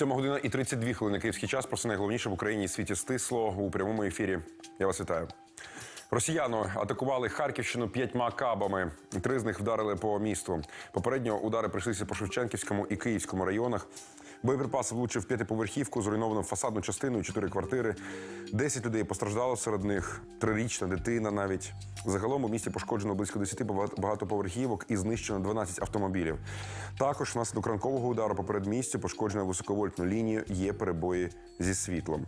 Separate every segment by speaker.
Speaker 1: Сьома година і 32 хвилини київський час. Про все найголовніше в Україні і світі стисло у прямому ефірі. Я вас вітаю. Росіяни атакували Харківщину п'ятьма кабами. Три з них вдарили по місту. Попередньо удари прийшлися по Шевченківському і Київському районах. Боєприпас влучив п'ятиповерхівку, зруйновано фасадну частину чотири квартири. Десять людей постраждало серед них трирічна дитина навіть. Загалом у місті пошкоджено близько 10 багатоповерхівок і знищено 12 автомобілів. Також внаслідок ранкового удару по передмістю пошкоджено високовольтну лінію. Є перебої зі світлом.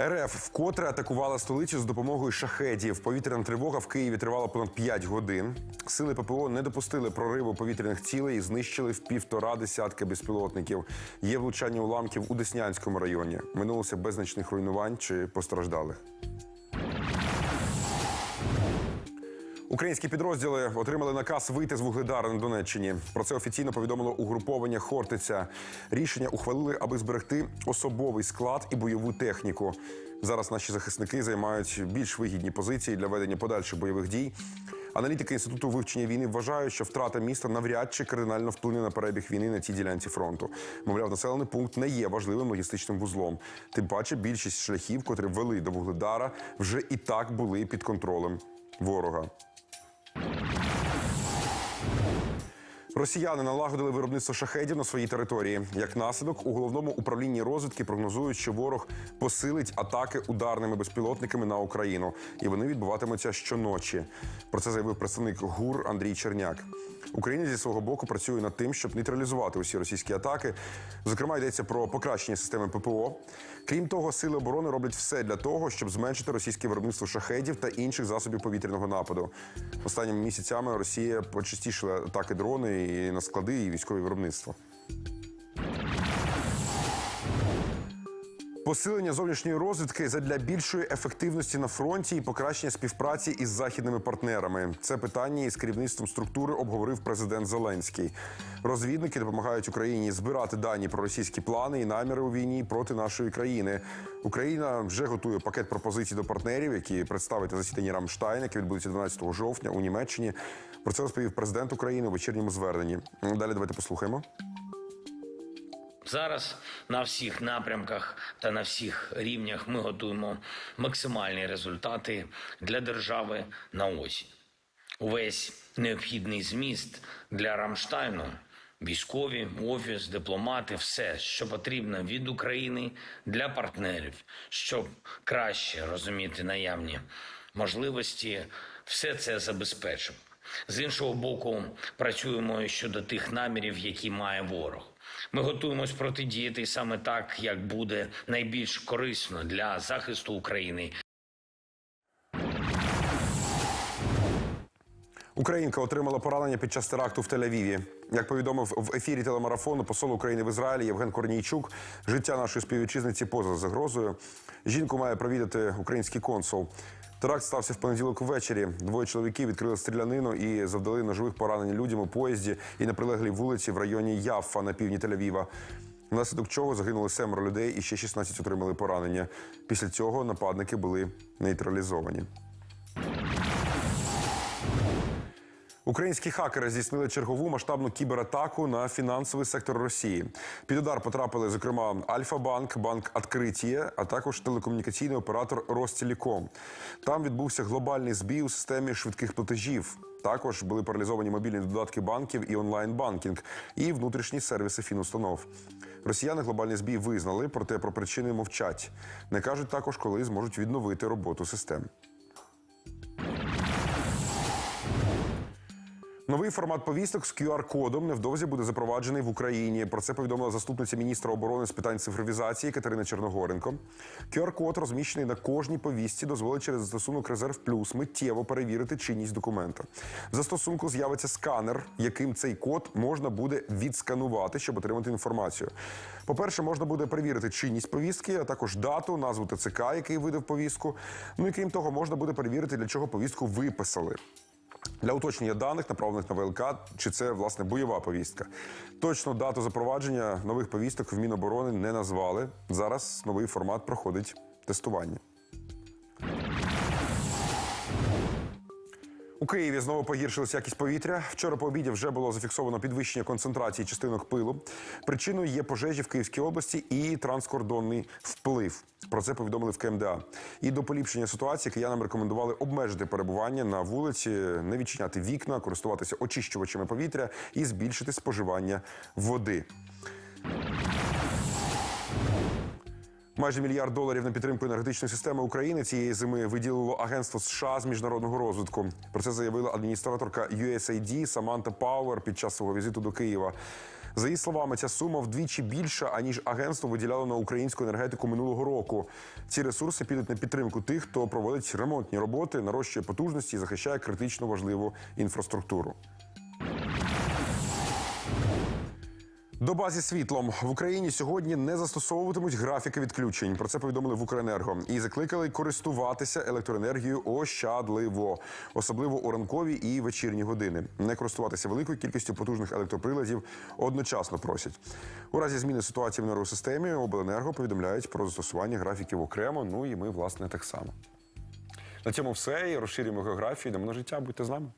Speaker 1: РФ вкотре атакувала столицю з допомогою шахедів. Повітряна тривога в Києві тривала понад 5 годин. Сили ППО не допустили прориву повітряних цілей і знищили в півтора десятки безпілотників. Є влучання уламків у Деснянському районі. Минулося без значних руйнувань чи постраждалих. Українські підрозділи отримали наказ вийти з Вугледара на Донеччині. Про це офіційно повідомило угруповання Хортиця. Рішення ухвалили, аби зберегти особовий склад і бойову техніку. Зараз наші захисники займають більш вигідні позиції для ведення подальших бойових дій. Аналітики інституту вивчення війни вважають, що втрата міста навряд чи кардинально вплине на перебіг війни на цій ділянці фронту. Мовляв, населений пункт не є важливим логістичним вузлом. Тим паче, більшість шляхів, котрі вели до Вугледара, вже і так були під контролем ворога. Росіяни налагодили виробництво шахедів на своїй території. Як наслідок, у головному управлінні розвідки прогнозують, що ворог посилить атаки ударними безпілотниками на Україну, і вони відбуватимуться щоночі. Про це заявив представник ГУР Андрій Черняк. Україна зі свого боку працює над тим, щоб нейтралізувати усі російські атаки. Зокрема, йдеться про покращення системи ППО. Крім того, сили оборони роблять все для того, щоб зменшити російське виробництво шахедів та інших засобів повітряного нападу. Останніми місяцями Росія почастішила атаки дрони на склади, і військові виробництва. Посилення зовнішньої розвідки задля більшої ефективності на фронті і покращення співпраці із західними партнерами. Це питання із керівництвом структури обговорив президент Зеленський. Розвідники допомагають Україні збирати дані про російські плани і наміри у війні проти нашої країни. Україна вже готує пакет пропозицій до партнерів, які представить на засіданні Рамштайн, яке відбудеться 12 жовтня у Німеччині. Про це розповів президент України у вечірньому зверненні. Далі давайте послухаємо.
Speaker 2: Зараз на всіх напрямках та на всіх рівнях ми готуємо максимальні результати для держави на осінь. Увесь необхідний зміст для Рамштайну, військові, офіс, дипломати, все, що потрібно від України для партнерів, щоб краще розуміти наявні можливості, все це забезпечимо. З іншого боку, працюємо щодо тих намірів, які має ворог. Ми готуємось протидіяти саме так, як буде найбільш корисно для захисту України
Speaker 1: Українка отримала поранення під час теракту в Тель-Авіві. Як повідомив в ефірі телемарафону посол України в Ізраїлі Євген Корнійчук, життя нашої співвітчизниці поза загрозою. Жінку має провідати український консул. Теракт стався в понеділок ввечері. Двоє чоловіків відкрили стрілянину і завдали ножових поранень людям у поїзді і на прилеглій вулиці в районі Яффа на півдні Тель-Авіва. Внаслідок чого загинули семеро людей і ще 16 отримали поранення. Після цього нападники були нейтралізовані. Українські хакери здійснили чергову масштабну кібератаку на фінансовий сектор Росії. Під удар потрапили, зокрема, Альфа-банк, банк Откритіє, а також телекомунікаційний оператор Ростелеком. Там відбувся глобальний збій у системі швидких платежів. Також були паралізовані мобільні додатки банків і онлайн-банкінг, і внутрішні сервіси фінустанов. Росіяни глобальний збій визнали, проте про причини мовчать. Не кажуть також, коли зможуть відновити роботу систем. Новий формат повісток з QR-кодом невдовзі буде запроваджений в Україні. Про це повідомила заступниця міністра оборони з питань цифровізації Катерина Черногоренко. QR-код, розміщений на кожній повістці, дозволить через застосунок Резерв Плюс миттєво перевірити чинність документа. В застосунку з'явиться сканер, яким цей код можна буде відсканувати, щоб отримати інформацію. По-перше, можна буде перевірити чинність повістки, а також дату, назву ТЦК, який видав повістку. Ну і крім того, можна буде перевірити, для чого повістку виписали. Для уточнення даних, направлених на ВЛК, чи це власне бойова повістка. Точну дату запровадження нових повісток в Міноборони не назвали. Зараз новий формат проходить тестування. У Києві знову погіршилась якість повітря. Вчора по обіді вже було зафіксовано підвищення концентрації частинок пилу. Причиною є пожежі в Київській області і транскордонний вплив. Про це повідомили в КМДА. І до поліпшення ситуації киянам рекомендували обмежити перебування на вулиці, не відчиняти вікна, користуватися очищувачами повітря і збільшити споживання води. Майже мільярд доларів на підтримку енергетичної системи України цієї зими виділило агентство США з міжнародного розвитку. Про це заявила адміністраторка USAID Саманта Пауер під час свого візиту до Києва. За її словами, ця сума вдвічі більша, аніж агентство виділяло на українську енергетику минулого року. Ці ресурси підуть на підтримку тих, хто проводить ремонтні роботи, нарощує потужності і захищає критично важливу інфраструктуру. Доба зі світлом в Україні сьогодні не застосовуватимуть графіки відключень. Про це повідомили в Укренерго і закликали користуватися електроенергією ощадливо, особливо у ранкові і вечірні години. Не користуватися великою кількістю потужних електроприладів одночасно просять. У разі зміни ситуації в енергосистемі обленерго повідомляють про застосування графіків окремо. Ну і ми власне так само. На цьому все. І розширюємо географію. Йдемо на життя. Будьте з нами.